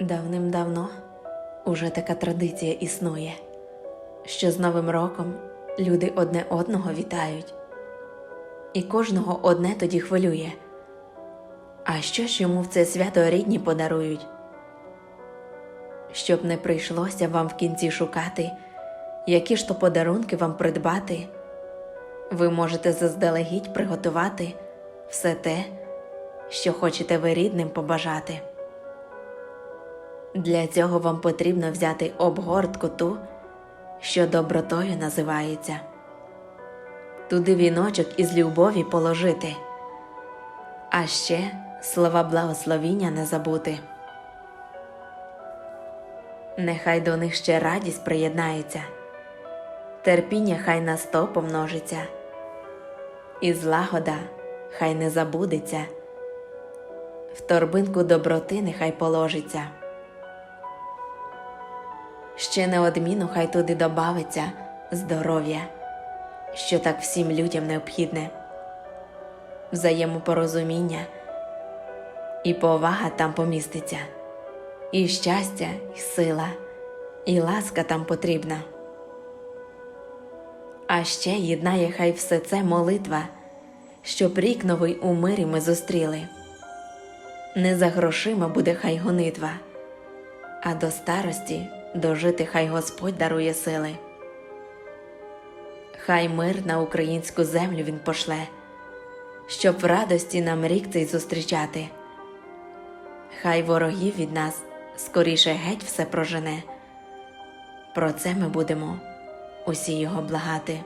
Давним-давно уже така традиція існує, що з Новим роком люди одне одного вітають, і кожного одне тоді хвилює. А що ж йому в це свято рідні подарують? Щоб не прийшлося вам в кінці шукати, які ж то подарунки вам придбати, ви можете заздалегідь приготувати все те, що хочете ви рідним побажати. Для цього вам потрібно взяти обгортку ту, що добротою називається. Туди віночок із любові положити, а ще слова благословіння не забути. Нехай до них ще радість приєднається, терпіння хай на сто помножиться, і злагода хай не забудеться, в торбинку доброти нехай положиться. Ще неодмінно хай туди добавиться здоров'я, що так всім людям необхідне, взаємопорозуміння і повага там поміститься, і щастя, і сила, і ласка там потрібна. А ще єднає хай все це молитва, щоб рік новий у мирі ми зустріли. Не за грошима буде хай гонитва, а до старості дожити хай Господь дарує сили. Хай мир на українську землю він пошле, щоб в радості нам рік цей зустрічати. Хай ворогів від нас скоріше геть все прожене. Про це ми будемо усі його благати.